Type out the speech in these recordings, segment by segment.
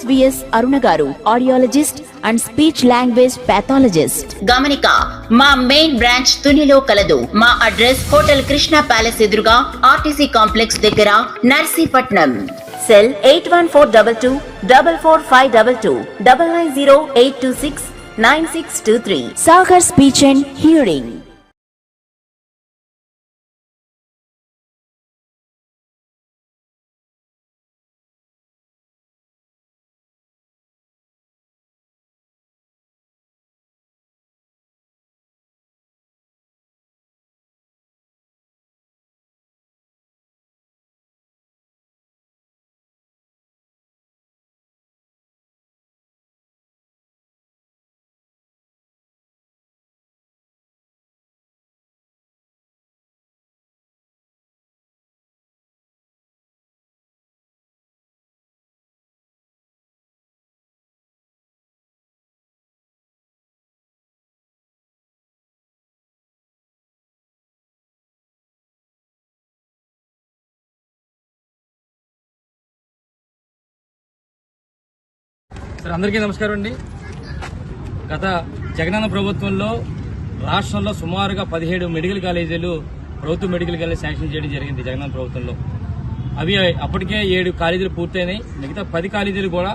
RSVS Aruna garu audiologist and speech language pathologist. గమనిక మా main branch తునిలో కలదు. మా అడ్రస్ హోటల్ కృష్ణ ప్యాలెస్ ఎదురుగా ఆర్టీసీ కాంప్లెక్స్ దగ్గర Narsipatnam. Cell eight one four double two double four five double two double nine zero eight two six nine six two three. Sagar speech and hearing sir అందరికీ నమస్కారం అండి. గత జగనన్న ప్రభుత్వంలో రాష్ట్రంలో సుమారుగా పదిహేడు మెడికల్ కాలేజీలు ప్రభుత్వ మెడికల్ కాలేజ్ శాంక్షన్ చేయడం జరిగింది జగనన్న ప్రభుత్వంలో. అవి అప్పటికే ఏడు కాలేజీలు పూర్తయినాయి. మిగతా పది కాలేజీలు కూడా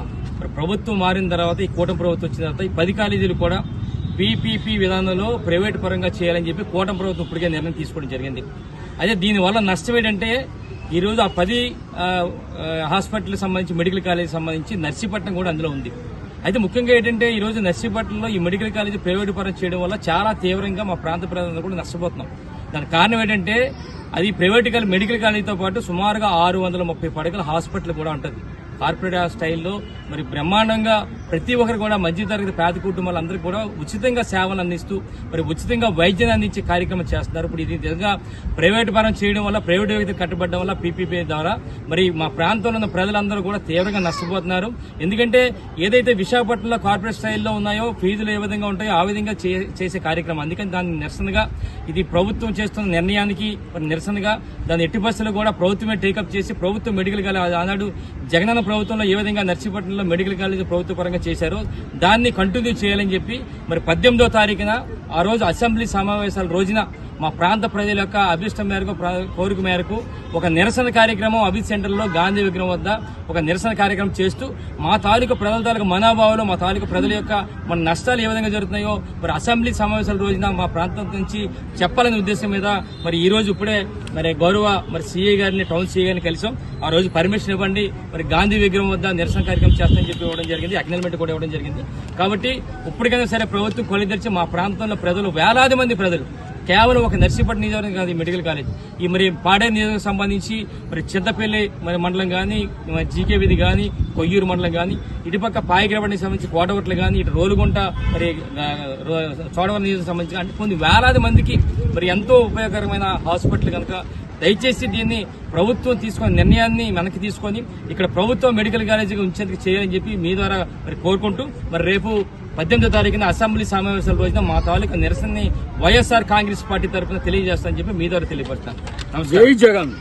ప్రభుత్వం మారిన తర్వాత ఈ కూటమి ప్రభుత్వం వచ్చిన తర్వాత ఈ పది కాలేజీలు కూడా పీపీపీ విధానంలో ప్రైవేట్ పరంగా చేయాలని చెప్పి కూటమి ప్రభుత్వం ఇప్పటికే నిర్ణయం తీసుకోవడం జరిగింది. అయితే దీనివల్ల నష్టం ఏంటంటే ఈరోజు ఆ పది హాస్పిటల్కి సంబంధించి మెడికల్ కాలేజ్ సంబంధించి నర్సీపట్నం కూడా అందులో ఉంది. అయితే ముఖ్యంగా ఏంటంటే ఈరోజు నర్సీపట్నంలో ఈ మెడికల్ కాలేజ్ ప్రైవేట్ పరం చేయడం వల్ల చాలా తీవ్రంగా మా ప్రాంత ప్రజలందరూ కూడా నష్టపోతున్నాం. దానికి కారణం ఏంటంటే అది ప్రైవేట్ కాలేజ్ మెడికల్ కాలేజీతో పాటు సుమారుగా ఆరు వందల ముప్పై పడకల హాస్పిటల్ కూడా ఉంటుంది. కార్పొరేట్ స్టైల్లో మరి బ్రహ్మాండంగా ప్రతి ఒక్కరు కూడా మధ్య తరగతి పేద కుటుంబాలందరికీ కూడా ఉచితంగా సేవలు అందిస్తూ మరి ఉచితంగా వైద్యం అందించే కార్యక్రమం చేస్తున్నారు. ఇప్పుడు ఇది నిజంగా ప్రైవేట్ పరం చేయడం వల్ల ప్రైవేట్ వ్యక్తి కట్టుబడడం వల్ల పీపీపీ ద్వారా మరి మా ప్రాంతంలో ఉన్న ప్రజలందరూ కూడా తీవ్రంగా నష్టపోతున్నారు. ఎందుకంటే ఏదైతే విశాఖపట్నంలో కార్పొరేట్ స్టైల్లో ఉన్నాయో ఫీజులు ఏ విధంగా ఉంటాయో ఆ విధంగా చే- చేసే కార్యక్రమం. అందుకని దాన్ని నిరసనగా ఇది ప్రభుత్వం చేస్తున్న నిర్ణయానికి నిరసనగా దాని ఎట్టి బస్సులు కూడా ప్రభుత్వమే టేకప్ చేసి ప్రభుత్వం మెడికల్ కాలేజ్ ఆనాడు జగనన్న ప్రభుత్వంలో ఏ విధంగా నర్సీపట్నంలో మెడికల్ కాలేజ్ ప్రభుత్వ పరంగా చేశారు. దాన్ని కంటిన్యూ చేయాలని చెప్పి మరి పద్దెనిమిదో తారీఖున ఆ రోజు అసెంబ్లీ సమావేశాల రోజున మా ప్రాంత ప్రజల యొక్క అభిష్టం మేరకు కోరిక మేరకు ఒక నిరసన కార్యక్రమం అభిత్ సెంటర్లో గాంధీ విగ్రహం వద్ద ఒక నిరసన కార్యక్రమం చేస్తూ మా తాలూకు ప్రజల తాలూకు మనోభావాలు మా తాలూకు ప్రజల యొక్క మన నష్టాలు ఏ విధంగా జరుగుతున్నాయో మరి అసెంబ్లీ సమావేశాల రోజున మా ప్రాంతం నుంచి చెప్పాలనే ఉద్దేశం మీద మరి ఈ రోజు ఇప్పుడే మరి గౌరవ మరి సీఏ గారిని టౌన్ సీఏ గారిని కలిసాం. ఆ రోజు పర్మిషన్ ఇవ్వండి మరి గాంధీ విగ్రహం వద్ద నిరసన కార్యక్రమం చేస్తామని చెప్పి ఇవ్వడం జరిగింది అగ్నల్మెంట్ కూడా ఇవ్వడం జరిగింది. కాబట్టి ఇప్పటికైనా సరే ప్రభుత్వం కొలిదర్చి మా ప్రాంతంలో ప్రజలు వేలాది మంది ప్రజలు కేవలం ఒక నర్సీపట్నం నియోజకవర్గం కాదు మెడికల్ కాలేజ్. ఈ మరి పాడే నియోజకవర్గం సంబంధించి మరి చింతపల్లి మరి మండలం కానీ జీకే విధి కానీ కొయ్యూరు మండలం కానీ ఇటుపక్క పాయగ్రవాడికి సంబంధించి కోటవట్లు కానీ ఇటు రోలుగుంట మరి చోడవరం నియోజకవర్గం సంబంధించి అంటే కొన్ని వేలాది మందికి మరి ఎంతో ఉపయోగకరమైన హాస్పిటల్ కనుక దయచేసి దీన్ని ప్రభుత్వం తీసుకున్న నిర్ణయాన్ని వెనక్కి తీసుకొని ఇక్కడ ప్రభుత్వం మెడికల్ కాలేజీగా ఉంచేందుకు చేయాలని చెప్పి మీ ద్వారా మరి కోరుకుంటూ మరి రేపు పద్దెనిమిదో తారీఖున అసెంబ్లీ సమావేశాల రోజున మా తాలూకా నిరసనని వైఎస్ఆర్ కాంగ్రెస్ పార్టీ తరఫున తెలియజేస్తానని చెప్పి మీ ద్వారా తెలియపరుస్తాను. నమస్కారం. జై జగన్.